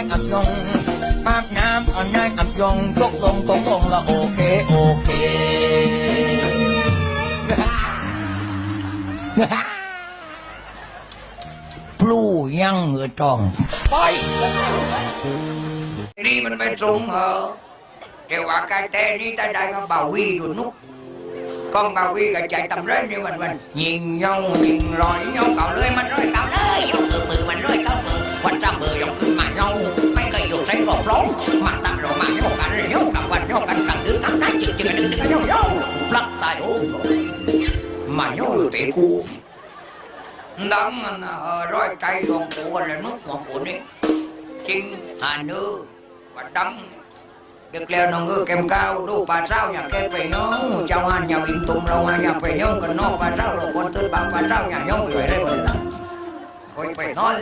ายอับยงอาบน้ำเอานายอับยงตกลงตกลงละโอเคโอเคปลูยังเหงือตองไปนี่มันไม่ตรงเหรอแต่ว่าการแต่นี่ตาได้ก็บ่าวีดูนุก con bà quy cả chạy tầm rết như mình mình nhìn nhau nhìn rồi nhau cậu lưới mình rồi cậu lưới lón mà tầm rồi mà nhau cả rồi nhau cả quanh nhau cảnh cần đứng cắm đá chừng chừng đứng đứng nhau nhau lắc tay ô mà nhớ được tệ cu đắng mình rồi tay luôn cụ là nước một cụ đi chinh hà nữ và đắng được leo nó ngư kèm cao đủ bà sao nhà kem về nó trong anh nhà bình tùng đâu anh nhà về nhau còn nó bà sao rồi con tư bà bà sao nhà nhau người đây rồi đó coi phải nói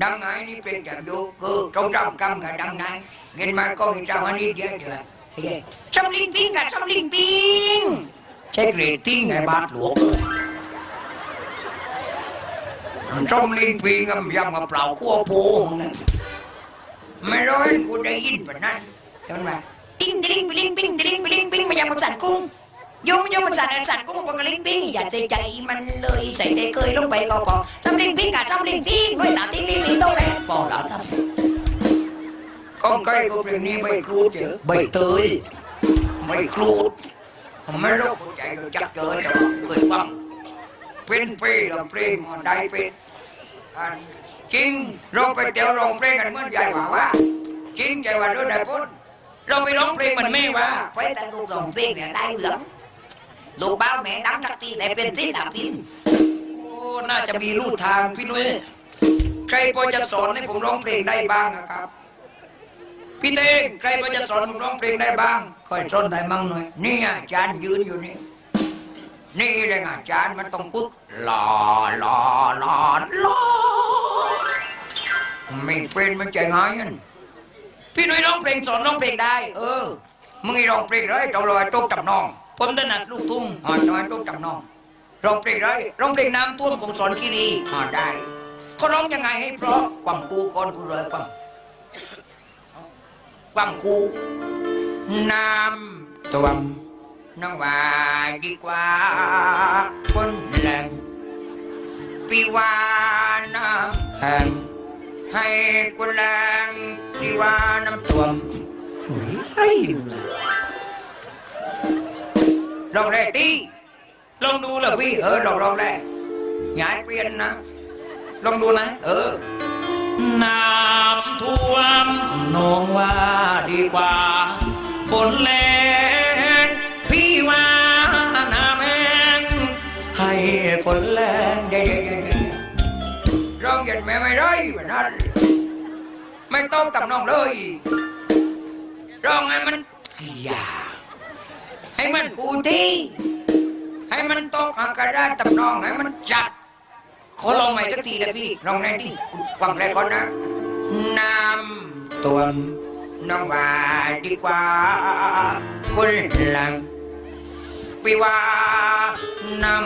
ờ đăng ai đi về chạm vô cứ trong trong cầm cả đăng này nghe mai con trong anh đi chơi được trong linh pin cả trong linh pin chết rể tin ngày bát luộc trong linh pin ngầm dầm ngập lào cua bố này ไม่ร้อยกูได้ยินแบบนั้นเห็นไหมติ้งติ้งปิ้งปิ้งติ้งปิ้งปิ้งมาอย่างมันสั่นกุ้งโยมยมมันสั่นสันกุ้งปกลิงปิ้งอย่าใจใจมันเลยใส่ใจเคยลงไปก็พอจำลิงปิ้งกับจำลิงปิ้งด้วยตาติ้งลิงปิ้งโตแล้วพอแล้วครับ con cây của mình đi bay cruột chứ bay tới bay cruột mấy lúc cô chạy rồi chắc chơi rồi cười quăng bên phê là phê mà đại phê จริงเราไปเตียวร้องเพลงกันเมื่อใหญ่กว่าว่าจริงใจว่าด้วยได้พ้นเราไปร้องเพลงมันไม่ว่าไปแต่ลูกร้องเพลงเนี่ยได้เหลือง ลูกบ้าแม่ดังทักทีได้เป็นที่ดาพินโอ้น่าจะมีลู่ทางพี่นุ้ยใครพอจะสอนให้ผมร้องเพลงได้บ้างครับ พี่เต้งใครพอจะสอนผมร้องเพลงได้บ้างค่อยสอนได้มั่งหน่อยนี่อาจารย์ยืนอยู่นี่นี่เลยอาจารย์มันต้องปึ๊กหล่อหล่อหล่อหล่อไม่เป็นมันใจง่ายนั่นพี่นุ่ยร้องเพลงสอนร้องเพลงได้ เออมึงร้องเพลงเลยต้องรอยตุ๊กจำนอง ผมถนัดลูกทุ่งอ่าทำไมตุ๊กจำนองร้องเพลงไรร้องเพลงน้ำท่วมของสอนคีรีอ่าได้ก็ร้องยังไงให้เพราะความคูก่อนกูเลยความความคูน้ำท่วมน้องว่าดีกว่าคนแหลงปีวาน้ำแห้งให้คนแรงปีวาน้ำท่วมเฮ้ยล่ะลอ งแรกตีลองดูละพี่เออลองลองแรกย้ายเปลี่ยนนะลองดูนะเออน้ำท่วมน้องว่ ให้มันไม่ต้องตำนองเลยร้องให้มันอย่าให้มันกูที่ให้มันตกอากาศได้ตำนองให้มันจัดขอลองใหม่สักทีนะพี่ลองแนที่ฟังแรกก่อนนะน้ำตัวน้องว่าดีกว่าคนหลังปีว่าน้ำ